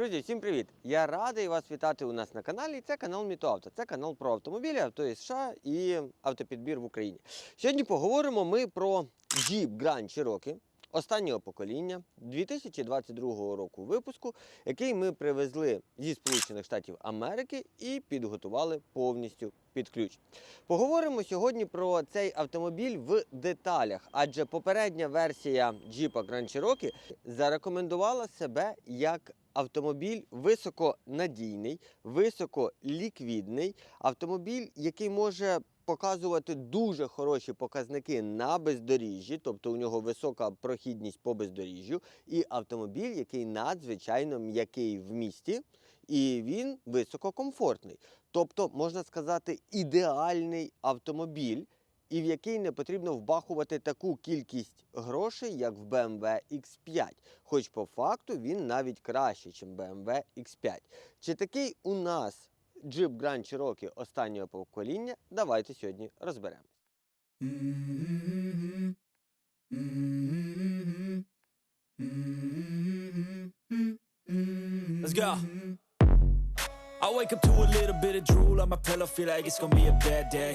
Друзі, всім привіт! Я радий вас вітати у нас на каналі. Це канал Мітоавто. Це канал про автомобілі, авто із США і автопідбір в Україні. Сьогодні поговоримо ми про Jeep Grand Cherokee останнього покоління 2022 року випуску, який ми привезли зі Сполучених Штатів Америки і підготували повністю під ключ. Поговоримо сьогодні про цей автомобіль в деталях, адже попередня версія Jeep Grand Cherokee зарекомендувала себе як автомобіль високонадійний, високоліквідний, автомобіль, який може показувати дуже хороші показники на бездоріжжі, тобто у нього висока прохідність по бездоріжжю, і автомобіль, який надзвичайно м'який в місті, і він висококомфортний. Тобто, можна сказати, ідеальний автомобіль, і в який не потрібно вбахувати таку кількість грошей, як в BMW X5. Хоч по факту він навіть кращий, ніж BMW X5. Чи такий у нас Jeep Grand Cherokee останнього покоління? Давайте сьогодні розберемо. Mm-hmm. Let's go. I wake up to a little bit of drool on my pillow, feel like it's gonna be a bad day.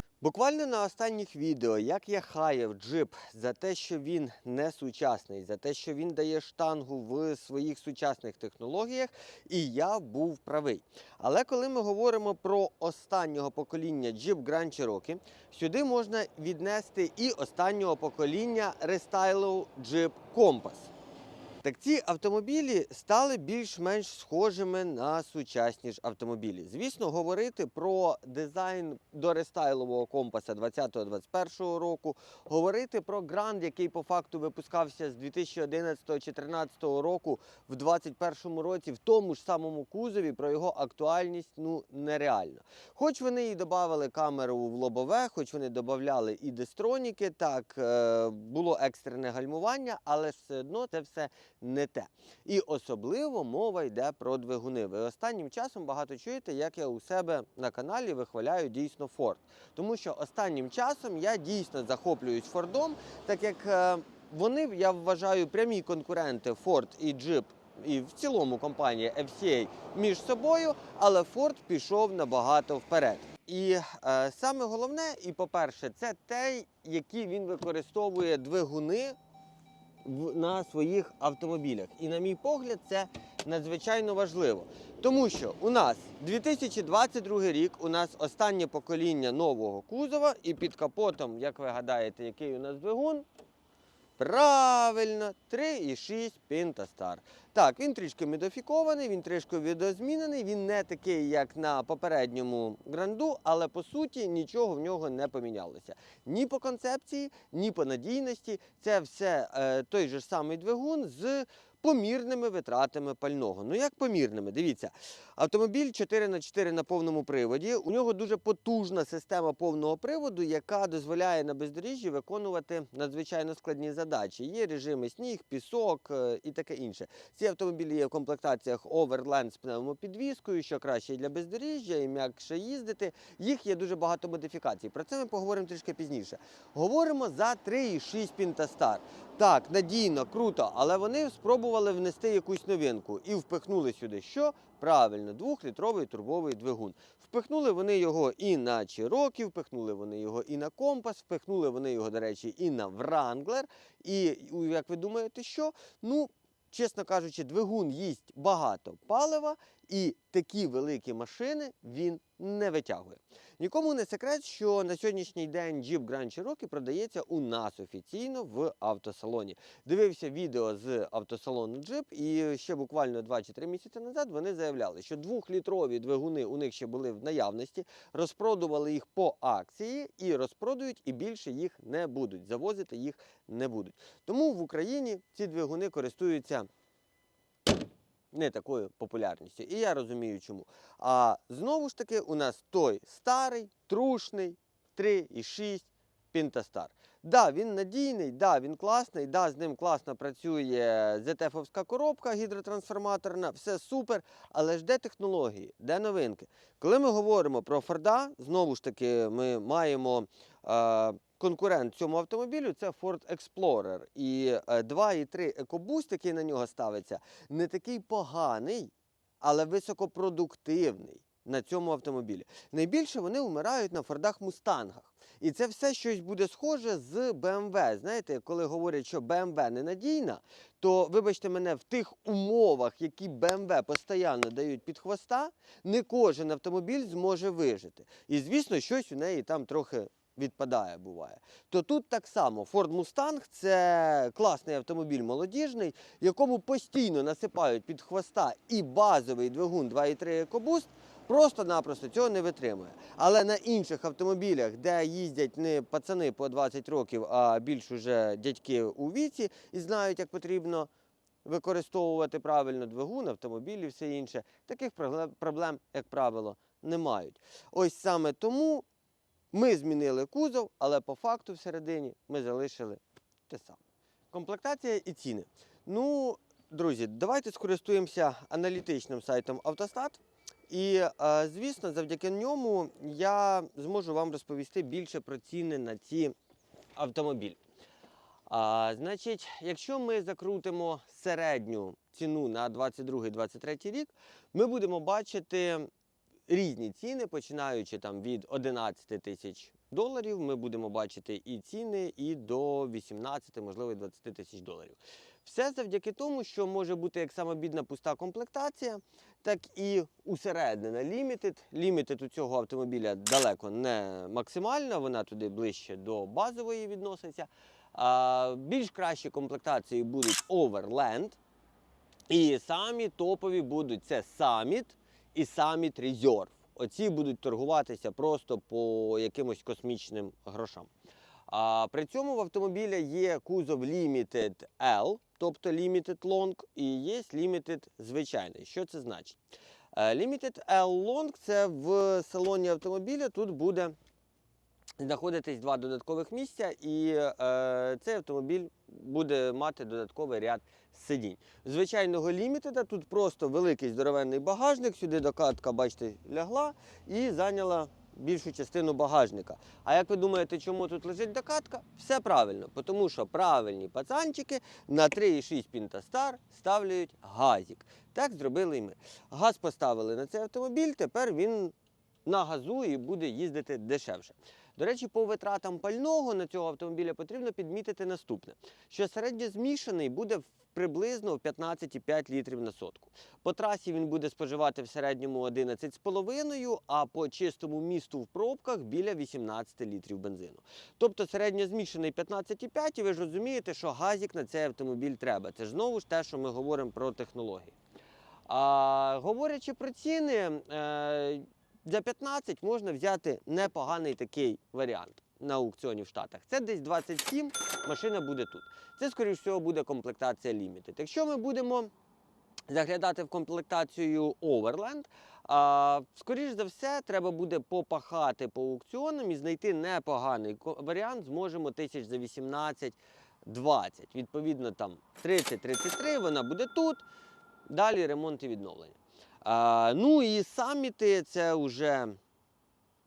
Буквально на останніх відео, як я хаяв джип за те, що він не сучасний, за те, що він дає штангу в своїх сучасних технологіях, і я був правий. Але коли ми говоримо про останнього покоління Jeep Grand Cherokee, сюди можна віднести і останнього покоління рестайлу Jeep Compass. Так ці автомобілі стали більш-менш схожими на сучасні ж автомобілі. Звісно, говорити про дизайн до рестайлового компаса 20-21 року, говорити про гранд, який по факту випускався з 2011-2014 року в 2021 році в тому ж самому кузові, про його актуальність ну нереально. Хоч вони і додавали камеру в лобове, хоч вони додавали і дестроніки, так е, було екстрене гальмування, але все одно це все не те. І особливо мова йде про двигуни. Ви останнім часом багато чуєте, як я у себе на каналі вихваляю дійсно Ford. Тому що останнім часом я дійсно захоплююсь Фордом, так як е, вони, я вважаю, прямі конкуренти Ford і Jeep. І в цілому компанія FCA між собою, але Ford пішов набагато вперед. І е, саме головне, і по-перше, це те, які він використовує двигуни на своїх автомобілях. І на мій погляд, це надзвичайно важливо. Тому що у нас 2022 рік, у нас останнє покоління нового кузова, і під капотом, як ви гадаєте, який у нас двигун? Правильно, 3,6 Pentastar. Так, він трішки модифікований, він трішки відозмінений, він не такий, як на попередньому гранду, але по суті нічого в нього не помінялося. Ні по концепції, ні по надійності. Це все е, той же самий двигун з помірними витратами пального. Ну як помірними? Дивіться, автомобіль 4х4 на повному приводі. У нього дуже потужна система повного приводу, яка дозволяє на бездоріжжі виконувати надзвичайно складні задачі. Є режими сніг, пісок е, і таке інше. Ці автомобілі є в комплектаціях Overland з пневмопідвіскою, що краще для бездоріжжя, і м'якше їздити. Їх є дуже багато модифікацій. Про це ми поговоримо трішки пізніше. Говоримо за 3,6 Pentastar. Так, надійно, круто, але вони спробували внести якусь новинку і впихнули сюди що? Правильно, двохлітровий турбовий двигун. Впихнули вони його і на Cherokee, впихнули вони його і на Компас, впихнули вони його, до речі, і на Wrangler. І як ви думаєте, що? Ну, чесно кажучи, двигун їсть багато палива, і такі великі машини він не витягує. Нікому не секрет, що на сьогоднішній день Jeep Grand Cherokee продається у нас офіційно в автосалоні. Дивився відео з автосалону Jeep, і ще буквально 2 чи 3 місяці назад вони заявляли, що двохлітрові двигуни у них ще були в наявності, розпродували їх по акції і розпродають, і більше їх не будуть. Завозити їх не будуть. Тому в Україні ці двигуни користуються не такою популярністю. І я розумію чому. А знову ж таки, у нас той старий, трушний, 3,6 Pintastar. Да, він надійний, да, він класний, да, з ним класно працює ZF-овська коробка гідротрансформаторна, все супер. Але ж де технології, де новинки? Коли ми говоримо про Форда, знову ж таки, ми маємо е, конкурент цьому автомобілю це Ford Explorer. І е, 2,3 EcoBoost, який на нього ставиться, не такий поганий, але високопродуктивний на цьому автомобілі. Найбільше вони вмирають на Фордах Мустангах. І це все щось буде схоже з BMW. Знаєте, коли говорять, що BMW ненадійна, то вибачте мене, в тих умовах, які BMW постійно дають під хвоста, не кожен автомобіль зможе вижити. І звісно, щось у неї там трохи відпадає, буває. То тут так само Ford Mustang це класний автомобіль молодіжний, якому постійно насипають під хвоста і базовий двигун 2.3 EcoBoost, просто-напросто цього не витримує. Але на інших автомобілях, де їздять не пацани по 20 років, а більш уже дядьки у віці і знають, як потрібно використовувати правильно двигун, автомобіль і все інше, таких проблем, як правило, не мають. Ось саме тому ми змінили кузов, але по факту всередині ми залишили те саме. Комплектація і ціни. Ну, друзі, давайте скористуємося аналітичним сайтом Автостат. І, е, звісно, завдяки ньому я зможу вам розповісти більше про ціни на ці автомобілі. А, значить, якщо ми закрутимо середню ціну на 22-23 рік, ми будемо бачити різні ціни, починаючи там від 11 тисяч доларів. Ми будемо бачити і ціни, і до 18, можливо, 20 тисяч доларів. Все завдяки тому, що може бути як самобідна пуста комплектація, так і усереднена Limited. Limited у цього автомобіля далеко не максимальна, вона туди ближче до базової відноситься. А, більш кращі комплектації будуть Overland. І самі топові будуть це Summit і Summit Reserve. Оці будуть торгуватися просто по якимось космічним грошам. А при цьому в автомобіля є кузов Limited L, тобто Limited Long, і є Limited звичайний. Що це значить? Е, Limited L Long це в салоні автомобіля тут буде знаходитись два додаткових місця, і е, цей автомобіль буде мати додатковий ряд сидінь. Звичайного лімітеда тут просто великий здоровенний багажник, сюди докатка, бачите, лягла і зайняла більшу частину багажника. А як ви думаєте, чому тут лежить докатка? Все правильно, тому що правильні пацанчики на 3,6 Пінтастар ставлять газик. Так зробили і ми. Газ поставили на цей автомобіль, тепер він на газу і буде їздити дешевше. До речі, по витратам пального на цього автомобіля потрібно підмітити наступне: що середньозмішаний буде приблизно в 15,5 літрів на сотку. По трасі він буде споживати в середньому 11,5, а по чистому місту в пробках біля 18 літрів бензину. Тобто середньозмішаний 15,5, і ви ж розумієте, що газік на цей автомобіль треба. Це ж знову ж те, що ми говоримо про технології. А, говорячи про ціни, е, за 15 можна взяти непоганий такий варіант на аукціоні в Штатах. Це десь 27, машина буде тут. Це, скоріш всього, буде комплектація Limited. Якщо ми будемо заглядати в комплектацію Overland, а, скоріш за все, треба буде попахати по аукціонам і знайти непоганий варіант. Зможемо тисяч за 18 20. Відповідно, там 30-33, вона буде тут. Далі ремонт і відновлення. Ну і саміти це вже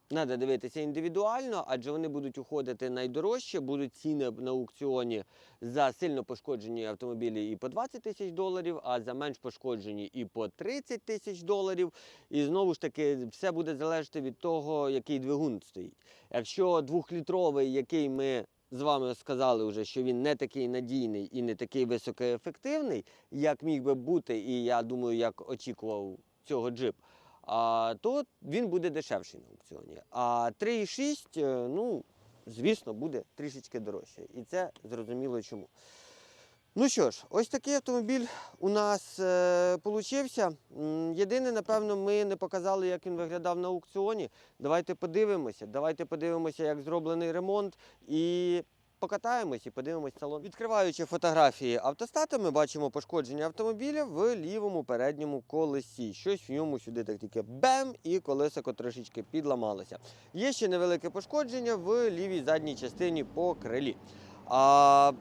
треба дивитися індивідуально, адже вони будуть уходити найдорожче, будуть ціни на аукціоні за сильно пошкоджені автомобілі і по 20 тисяч доларів, а за менш пошкоджені і по 30 тисяч доларів. І знову ж таки, все буде залежати від того, який двигун стоїть. Якщо двохлітровий, який ми з вами сказали вже, що він не такий надійний і не такий високоефективний, як міг би бути, і я думаю, як очікував цього джип, а, то він буде дешевший на аукціоні. А 3,6, е, ну, звісно, буде трішечки дорожче. І це зрозуміло чому. Ну що ж, ось такий автомобіль у нас е, получився. Єдине, напевно, ми не показали, як він виглядав на аукціоні. Давайте подивимося. Давайте подивимося, як зроблений ремонт. І покатаємось і подивимось салон. Відкриваючи фотографії автостата, ми бачимо пошкодження автомобіля в лівому передньому колесі. Щось в ньому сюди так тільки бем, і колесико трошечки підламалося. Є ще невелике пошкодження в лівій задній частині по крилі. А,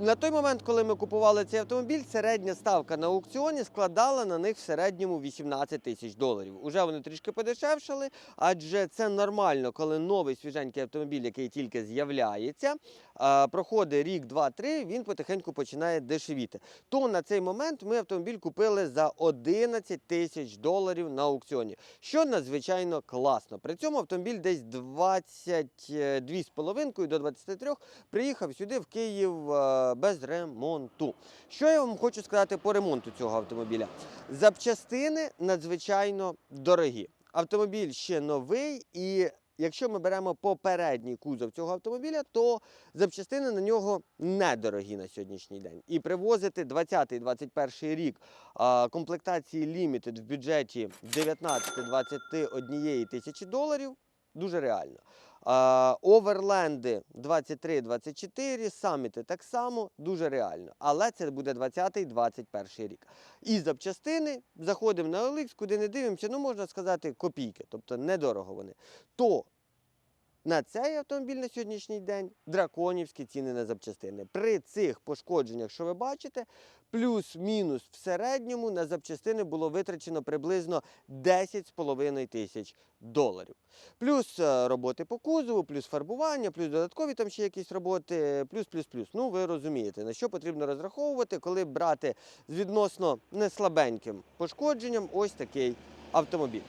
на той момент, коли ми купували цей автомобіль, середня ставка на аукціоні складала на них в середньому 18 тисяч доларів. Уже вони трішки подешевшали, адже це нормально, коли новий свіженький автомобіль, який тільки з'являється, проходить рік, два, три, він потихеньку починає дешевіти. То на цей момент ми автомобіль купили за 11 тисяч доларів на аукціоні, що надзвичайно класно. При цьому автомобіль десь 22,5 до 23 приїхав сюди в Київ е, без ремонту. Що я вам хочу сказати по ремонту цього автомобіля? Запчастини надзвичайно дорогі. Автомобіль ще новий, і якщо ми беремо попередній кузов цього автомобіля, то запчастини на нього недорогі на сьогоднішній день. І привозити 20-21 рік комплектації Limited в бюджеті 19-21 тисячі доларів дуже реально. Оверленди 23-24, саміти так само дуже реально. Але це буде 20-21 рік. І запчастини заходимо на OLX, куди не дивимося, ну можна сказати, копійки, тобто недорого вони. То на цей автомобіль на сьогоднішній день драконівські ціни на запчастини. При цих пошкодженнях, що ви бачите, плюс-мінус в середньому на запчастини було витрачено приблизно 10,5 тисяч доларів. Плюс е, роботи по кузову, плюс фарбування, плюс додаткові там ще якісь роботи, плюс, плюс, плюс. Ну, ви розумієте, на що потрібно розраховувати, коли брати з відносно неслабеньким пошкодженням ось такий автомобіль.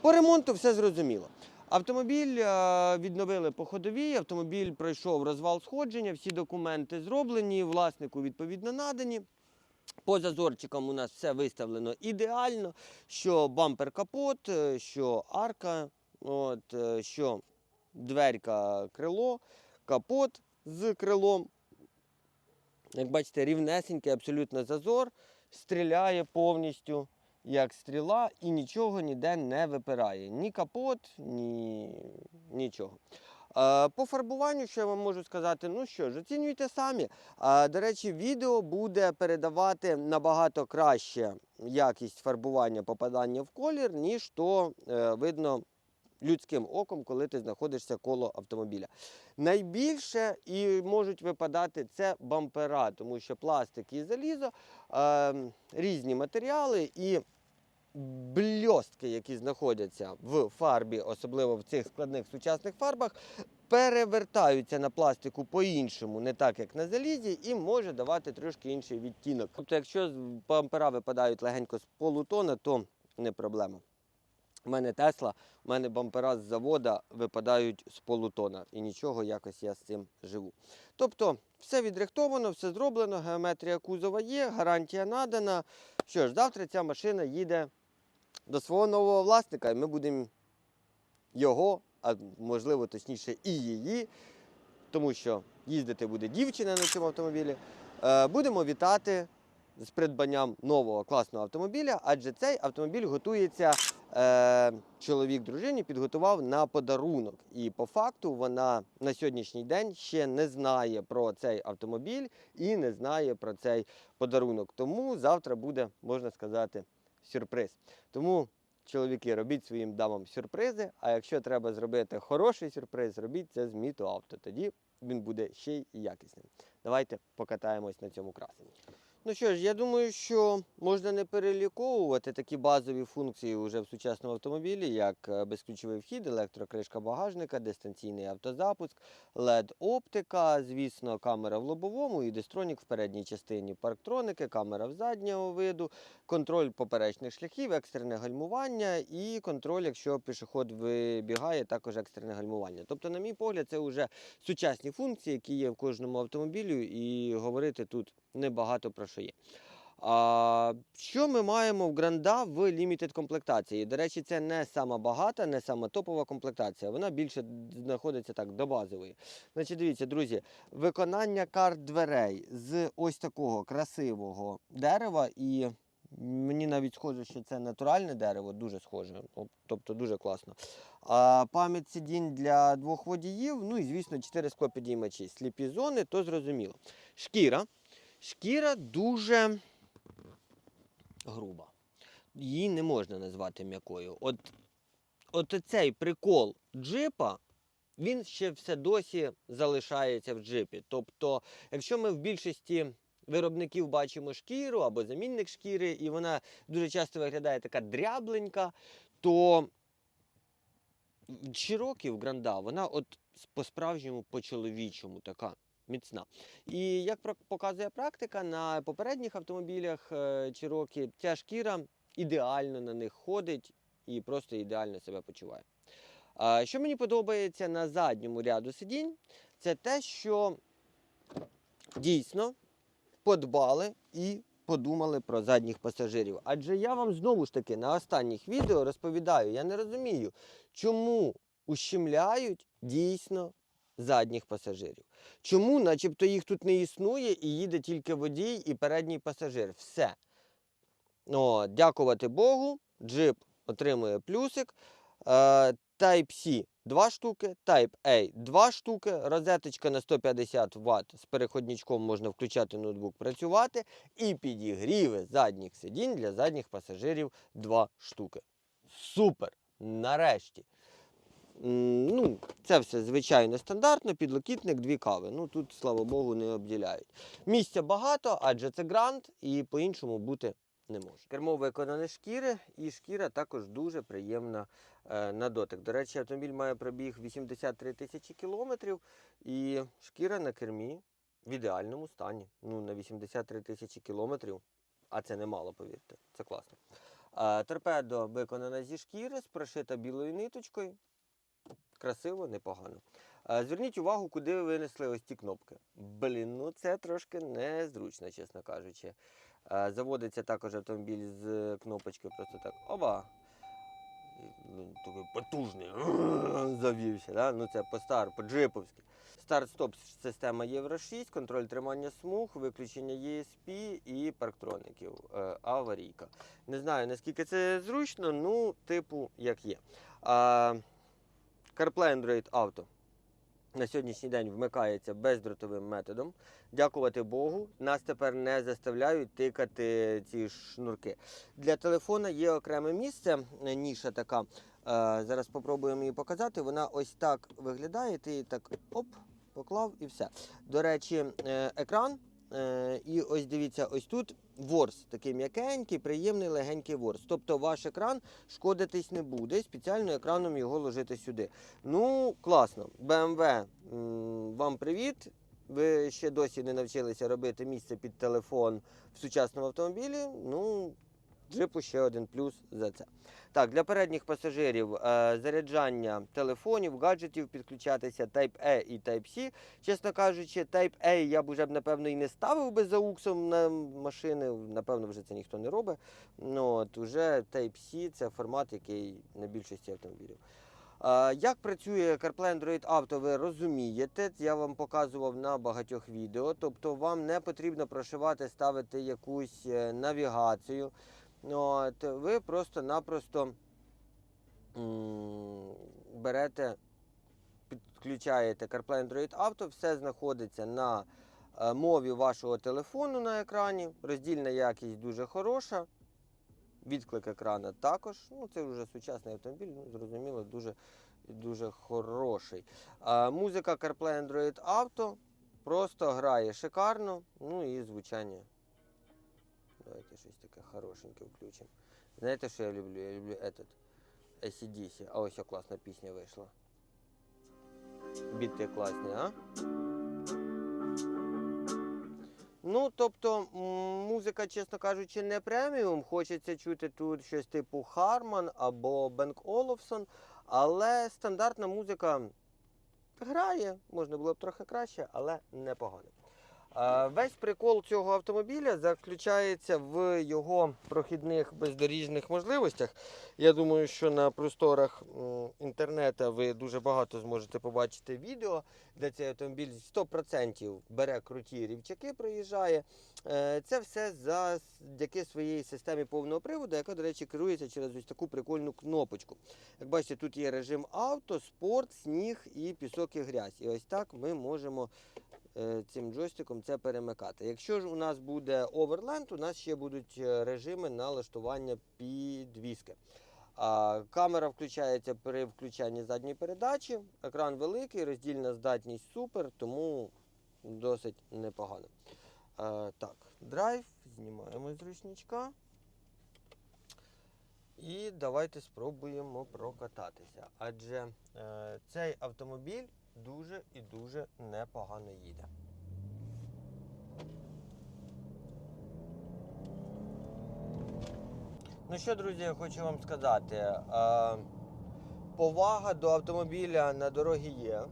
По ремонту все зрозуміло. Автомобіль е, відновили по ходовій, автомобіль пройшов розвал сходження, всі документи зроблені, власнику відповідно надані. По зазорчикам у нас все виставлено ідеально, що бампер капот, е, що арка, от, е, що дверка крило, капот з крилом. Як бачите, рівнесенький абсолютно зазор, стріляє повністю як стріла і нічого ніде не випирає. Ні капот, ні нічого. По фарбуванню, що я вам можу сказати, ну що ж, оцінюйте самі. До речі, відео буде передавати набагато краще якість фарбування попадання в колір, ніж то е, видно людським оком, коли ти знаходишся коло автомобіля. Найбільше і можуть випадати це бампера, тому що пластик і залізо, е, різні матеріали і бльостки, які знаходяться в фарбі, особливо в цих складних сучасних фарбах, перевертаються на пластику по-іншому, не так як на залізі, і може давати трошки інший відтінок. Тобто, якщо бампера випадають легенько з полутона, то не проблема. У мене Тесла, у мене бампера з завода випадають з полутона. І нічого, якось я з цим живу. Тобто, все відрихтовано, все зроблено, геометрія кузова є, гарантія надана. Що ж, завтра ця машина їде до свого нового власника, і ми будемо його, а можливо, точніше, і її, тому що їздити буде дівчина на цьому автомобілі. Е, Будемо вітати з придбанням нового класного автомобіля, адже цей автомобіль готується. Е, чоловік дружині підготував на подарунок. І по факту вона на сьогоднішній день ще не знає про цей автомобіль і не знає про цей подарунок. Тому завтра буде, можна сказати, сюрприз. Тому, чоловіки, робіть своїм дамам сюрпризи. А якщо треба зробити хороший сюрприз, робіть це з міту Авто. Тоді він буде ще й якісним. Давайте покатаємось на цьому красені. Ну що ж, я думаю, що можна не переліковувати такі базові функції вже в сучасному автомобілі, як е, безключовий вхід, електрокришка багажника, дистанційний автозапуск, LED-оптика, звісно, камера в лобовому і дистронік в передній частині, парктроники, камера в заднього виду, контроль поперечних шляхів, екстрене гальмування і контроль, якщо пішоход вибігає, також екстрене гальмування. Тобто, на мій погляд, це вже сучасні функції, які є в кожному автомобілю, і говорити тут небагато про що є. А, що ми маємо в Гранда в Limited комплектації? До речі, це не сама багата, не сама топова комплектація. Вона більше знаходиться так до базової. Значить, дивіться, друзі, виконання карт дверей з ось такого красивого дерева і Мені навіть схоже, що це натуральне дерево, дуже схоже, ну, тобто дуже класно. А пам'ять сидінь для двох водіїв, ну і звісно, 4 склопідіймачі. Сліпі зони, то зрозуміло. Шкіра. Шкіра дуже груба. Її не можна назвати м'якою. От, от цей прикол джипа, він ще все досі залишається в джипі. Тобто, якщо ми в більшості виробників бачимо шкіру або замінник шкіри, і вона дуже часто виглядає така дрябленька, то Чироків гранда, вона от по-справжньому по-чоловічому така міцна. І як показує практика, на попередніх автомобілях Чирокі ця шкіра ідеально на них ходить і просто ідеально себе почуває. Що мені подобається на задньому ряду сидінь, це те, що дійсно подбали і подумали про задніх пасажирів. Адже я вам знову ж таки на останніх відео розповідаю, я не розумію, чому ущемляють дійсно задніх пасажирів. Чому, начебто, їх тут не існує і їде тільки водій і передній пасажир. Все. О, дякувати Богу, джип отримує плюсик. Е, Type-C 2 штуки, Type-A 2 штуки, розеточка на 150 Вт з переходничком можна включати ноутбук, працювати, і підігріви задніх сидінь для задніх пасажирів 2 штуки. Супер! Нарешті. Ну, це все звичайно стандартно, підлокітник, дві кави. Ну тут, слава Богу, не обділяють. Місця багато, адже це грант, і по-іншому бути не може. Кермо виконане шкіри, і шкіра також дуже приємна е, на дотик. До речі, автомобіль має пробіг 83 тисячі кілометрів, і шкіра на кермі в ідеальному стані. Ну, на 83 тисячі кілометрів, а це немало, повірте, це класно. Е, торпедо виконана зі шкіри, прошита білою ниточкою. Красиво, непогано. Е, Зверніть увагу, куди ви винесли ось ці кнопки. Блін, ну це трошки незручно, чесно кажучи. Е, Заводиться також автомобіль з кнопочки, просто так. Оба. Він такий потужний. Завівся. Да? Ну це по стар, по джиповськи. Старт-стоп система Євро 6, контроль тримання смуг, виключення ESP і парктроників. Е, аварійка. Не знаю наскільки це зручно, ну, типу, як є. А, CarPlay Android Auto на сьогоднішній день вмикається бездротовим методом. Дякувати Богу, нас тепер не заставляють тикати ці шнурки. Для телефона є окреме місце, е, ніша така. Е, Зараз спробуємо її показати. Вона ось так виглядає. Ти її так оп, поклав і все. До речі, е, екран. І ось дивіться, ось тут ворс, такий м'якенький, приємний легенький ворс. Тобто ваш екран шкодитись не буде, спеціально екраном його ложити сюди. Ну, класно. BMW, вам привіт. Ви ще досі не навчилися робити місце під телефон в сучасному автомобілі. Ну, джипу ще один плюс за це. Так, для передніх пасажирів е, заряджання телефонів, гаджетів підключатися Type-E і Type-C. Чесно кажучи, Type-A я б вже напевно і не ставив би за уксом на машини. Напевно, вже це ніхто не робить. Ну, от уже Type-C це формат, який на більшості автомобілів. А, Як працює CarPlay Android Auto, ви розумієте, я вам показував на багатьох відео. Тобто вам не потрібно прошивати, ставити якусь е, навігацію. От, ви просто-напросто берете, підключаєте CarPlay Android Auto, все знаходиться на е, мові вашого телефону на екрані. Роздільна якість дуже хороша. Відклик екрана також. Ну, це вже сучасний автомобіль, ну, зрозуміло, дуже, дуже хороший. А, музика CarPlay Android Auto просто грає шикарно. Ну і звучання. Давайте щось таке хорошеньке включимо. Знаєте, що я люблю? Я люблю этот ACDC. А ось класна пісня вийшла. Біти класні, а? Ну, тобто, музика, чесно кажучи, не преміум. Хочеться чути тут щось типу Харман або Бенк Олофсон, але стандартна музика грає, можна було б трохи краще, але непогано. Весь прикол цього автомобіля заключається в його прохідних бездоріжних можливостях. Я думаю, що на просторах інтернету ви дуже багато зможете побачити відео, де цей автомобіль 100% бере круті рівчаки, проїжджає. Е, Це все завдяки своїй системі повного приводу, яка, до речі, керується через ось таку прикольну кнопочку. Як бачите, тут є режим авто, спорт, сніг і пісок і грязь. І ось так ми можемо цим джойстиком це перемикати. Якщо ж у нас буде оверленд, у нас ще будуть е, режими налаштування підвіски. Камера включається при включанні задньої передачі, екран великий, роздільна здатність супер, тому досить непогано. Так, драйв, знімаємо з ручничка. І давайте спробуємо прокататися. Адже е, цей автомобіль дуже і дуже непогано їде. Ну що, друзі, я хочу вам сказати. Повага до автомобіля на дорогі є.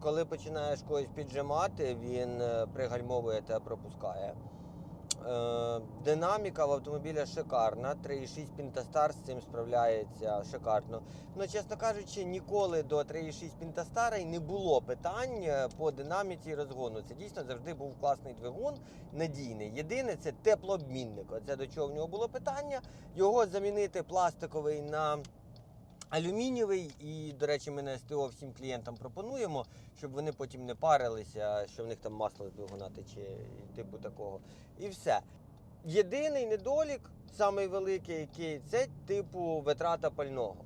Коли починаєш когось піджимати, він е, пригальмовує та пропускає. Е, Динаміка в автомобіля шикарна. 3,6 Pentastar з цим справляється шикарно. Ну, чесно кажучи, ніколи до 3,6 Pentastar не було питань е, по динаміці розгону. Це дійсно завжди був класний двигун, надійний. Єдине це теплообмінник. Оце до чого в нього було питання. Його замінити пластиковий на алюмінієвий. І, до речі, ми на СТО всім клієнтам пропонуємо, щоб вони потім не парилися, що в них там масло з двигуна тече, типу такого. І все. Єдиний недолік, самий великий, який це типу витрата пального.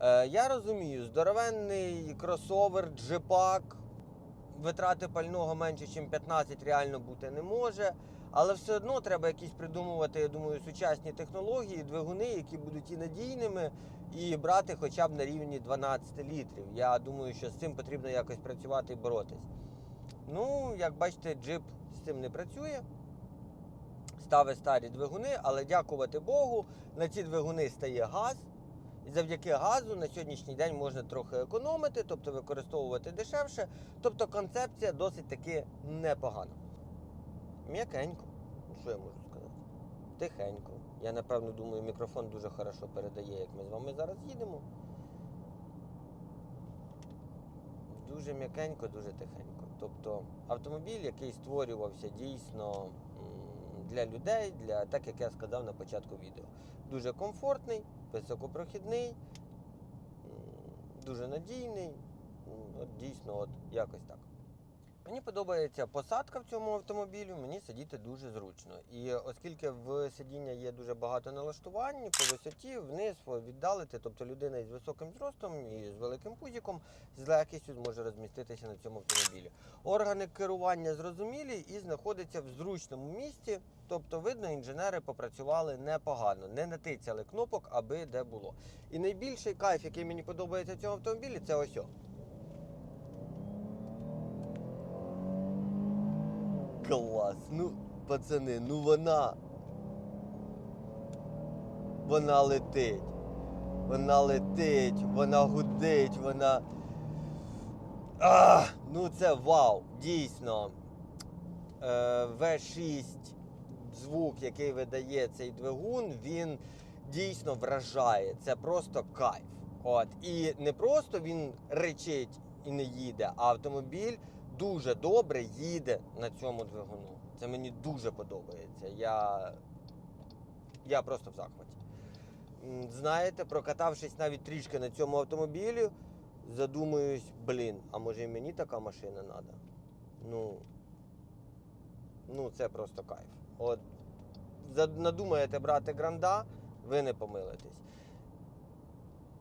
Е, я розумію, здоровенний кросовер, джипак, витрати пального менше, ніж 15 реально бути не може. Але все одно треба якісь придумувати, я думаю, сучасні технології, двигуни, які будуть і надійними, і брати хоча б на рівні 12 літрів. Я думаю, що з цим потрібно якось працювати і боротись. Ну, як бачите, джип з цим не працює. Ставить старі двигуни, але дякувати Богу, на ці двигуни стає газ. І завдяки газу на сьогоднішній день можна трохи економити, тобто використовувати дешевше. Тобто концепція досить таки непогана. М'якенько. Що я можу сказати? Тихенько. Я напевно думаю, мікрофон дуже хорошо передає, як ми з вами зараз їдемо. Дуже м'якенько, дуже тихенько. Тобто автомобіль, який створювався дійсно для людей, для, так як я сказав на початку відео. Дуже комфортний, високопрохідний, дуже надійний. От дійсно, от якось так. Мені подобається посадка в цьому автомобілю, мені сидіти дуже зручно. І оскільки в сидіння є дуже багато налаштувань по висоті, вниз віддалити, тобто людина із високим зростом і з великим пузіком з легкістю зможе розміститися на цьому автомобілі. Органи керування зрозумілі і знаходяться в зручному місці. Тобто, видно, інженери попрацювали непогано, не натицяли кнопок, аби де було. І найбільший кайф, який мені подобається в цьому автомобілі, це ось. о. Клас. Ну, пацани, ну вона. Вона летить. Вона летить, вона гудить, вона. А, ну це вау! Дійсно. Е, V6 звук, який видає цей двигун, він дійсно вражає. Це просто кайф. От. І не просто він речить і не їде, а автомобіль дуже добре їде на цьому двигуну. Це мені дуже подобається. Я, я просто в захваті. Знаєте, прокатавшись навіть трішки на цьому автомобілі, задумуюсь, блін, а може і мені така машина треба? Ну, ну це просто кайф. От надумаєте брати гранда, ви не помилитесь.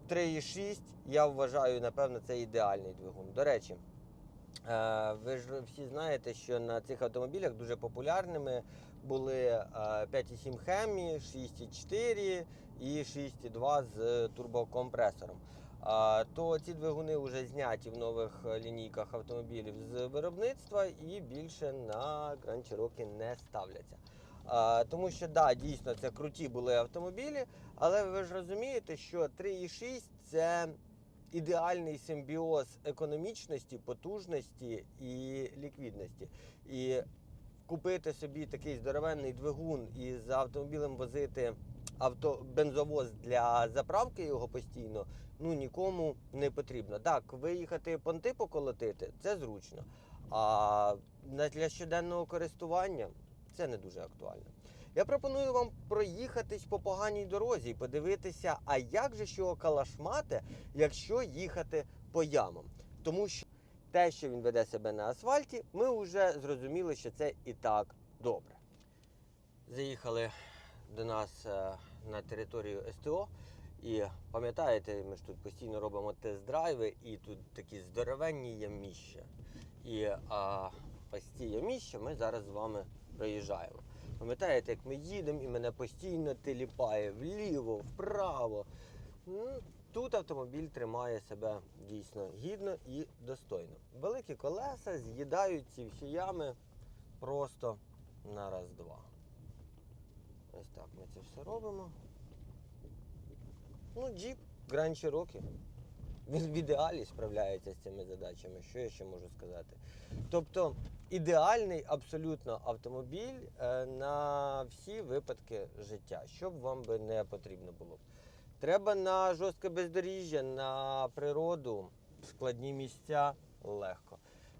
3,6 я вважаю, напевно, це ідеальний двигун. До речі, ви ж всі знаєте, що на цих автомобілях дуже популярними були е, 5,7 Хемі, 6,4 і 6,2 з турбокомпресором. То ці двигуни вже зняті в нових е, лінійках автомобілів з виробництва і більше на Grand Cherokee не ставляться. Тому що да, дійсно це круті були автомобілі, але ви ж розумієте, що 3,6 це ідеальний симбіоз економічності, потужності і ліквідності. І купити собі такий здоровенний двигун і з автомобілем возити авто, бензовоз для заправки його постійно, ну нікому не потрібно. Так, виїхати понти поколотити це зручно. А для щоденного користування це не дуже актуально. Я пропоную вам проїхатись по поганій дорозі і подивитися, а як же що калашмати, якщо їхати по ямам. Тому що те, що він веде себе на асфальті, ми вже зрозуміли, що це і так добре. Заїхали до нас е, на територію СТО. І пам'ятаєте, ми ж тут постійно робимо тест-драйви, і тут такі здоровенні яміща. І а, ось ці яміща ми зараз з вами проїжджаємо. Пам'ятаєте, як ми їдемо і мене постійно теліпає вліво, вправо. Тут автомобіль тримає себе дійсно гідно і достойно. Великі колеса з'їдають ці всі ями просто на раз-два. Ось так ми це все робимо. Ну, джіп, Grand Cherokee. Він в ідеалі справляється з цими задачами. Що я ще можу сказати? Тобто ідеальний абсолютно автомобіль е, на всі випадки життя, що б вам би не потрібно було. Треба на жорстке бездоріжжя, на природу, складні місця легко.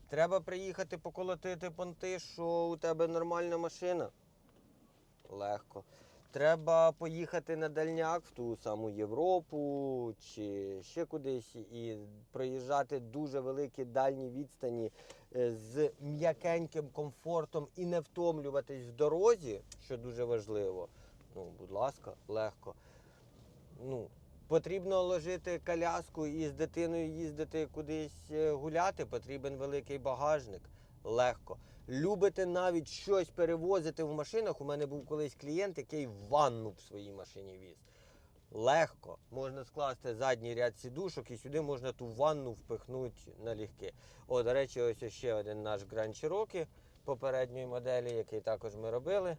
Треба приїхати поколотити понти, що у тебе нормальна машина. Легко. Треба поїхати на дальняк в ту саму Європу чи ще кудись і проїжджати дуже великі дальні відстані з м'якеньким комфортом і не втомлюватись в дорозі, що дуже важливо. Ну, будь ласка, легко. Ну, потрібно ложити коляску і з дитиною їздити кудись е, гуляти, потрібен великий багажник. Легко. Любите навіть щось перевозити в машинах. У мене був колись клієнт, який ванну в своїй машині віз. Легко. Можна скласти задній ряд сідушок і сюди можна ту ванну впихнути налегке. О, до речі, ось ще один наш Grand Cherokee попередньої моделі, який також ми робили.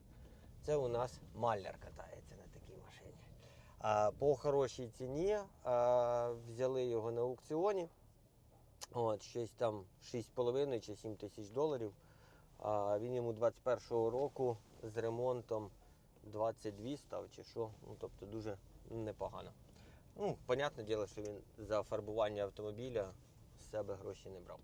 Це у нас маляр катається на такій машині. А, по хорошій ціні а, взяли його на аукціоні. От, щось там 6,5 чи 7 тисяч доларів. А, він йому 21-го року з ремонтом 22 став чи що. Ну, тобто дуже непогано. Ну, понятне діло, що він за фарбування автомобіля з себе гроші не брав.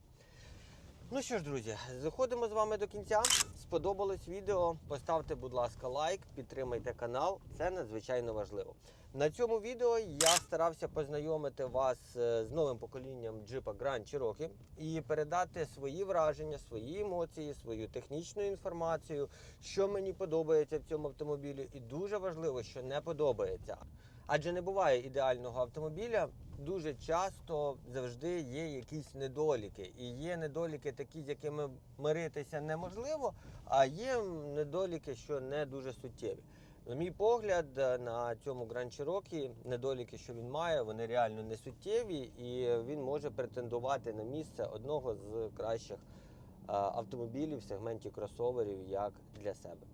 Ну що ж, друзі, заходимо з вами до кінця. Сподобалось відео. Поставте, будь ласка, лайк, підтримайте канал. Це надзвичайно важливо. На цьому відео я старався познайомити вас е, з новим поколінням джипа Grand Cherokee і передати свої враження, свої емоції, свою технічну інформацію, що мені подобається в цьому автомобілі, і дуже важливо, що не подобається. Адже не буває ідеального автомобіля. Дуже часто завжди є якісь недоліки. І є недоліки такі, з якими миритися неможливо, а є недоліки, що не дуже суттєві. На мій погляд, е, на цьому Grand Cherokee недоліки, що він має, вони реально не суттєві, і він може претендувати на місце одного з кращих е, автомобілів в сегменті кросоверів як для себе.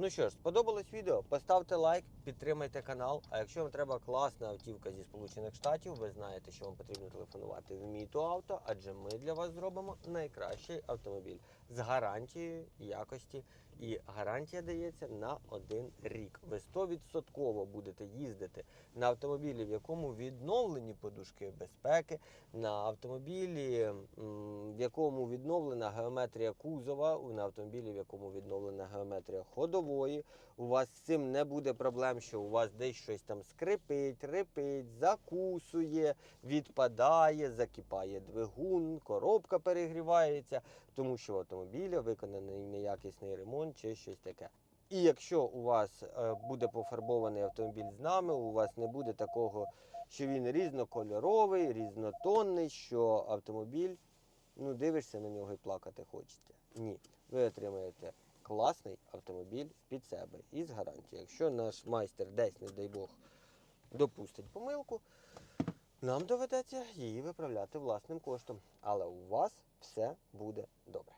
Ну що ж, сподобалось відео? Поставте лайк, підтримайте канал. А якщо вам треба класна автівка зі Сполучених Штатів, ви знаєте, що вам потрібно телефонувати в Міту Авто, адже ми для вас зробимо найкращий автомобіль з гарантією якості. І гарантія дається на один рік. Ви 100% будете їздити на автомобілі, в якому відновлені подушки безпеки, на автомобілі, в якому відновлена геометрія кузова, на автомобілі, в якому відновлена геометрія ходової. У вас з цим не буде проблем, що у вас десь щось там скрипить, рипить, закусує, відпадає, закипає двигун, коробка перегрівається, тому що в автомобіля виконаний неякісний ремонт чи щось таке. І якщо у вас е, буде пофарбований автомобіль з нами, у вас не буде такого, що він різнокольоровий, різнотонний, що автомобіль, ну дивишся на нього і плакати хочеться. Ні, ви отримаєте класний автомобіль під себе і з гарантією. Якщо наш майстер десь, не дай Бог, допустить помилку, нам доведеться її виправляти власним коштом. Але у вас все буде добре.